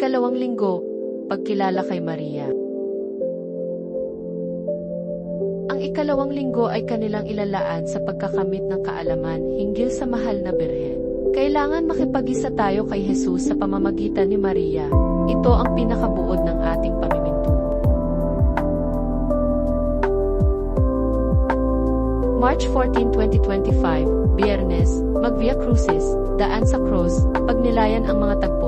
Ikalawang linggo, pagkilala kay Maria. Ang ikalawang linggo ay kanilang ilalaan sa pagkakamit ng kaalaman hinggil sa mahal na birhen. Kailangan makipag-isa tayo kay Jesus sa pamamagitan ni Maria. Ito ang pinakabuod ng ating pamimintuho. March 14, 2025, Biyernes, Magvia Crucis, Daan sa Cross, Pagnilayan ang mga tagpo.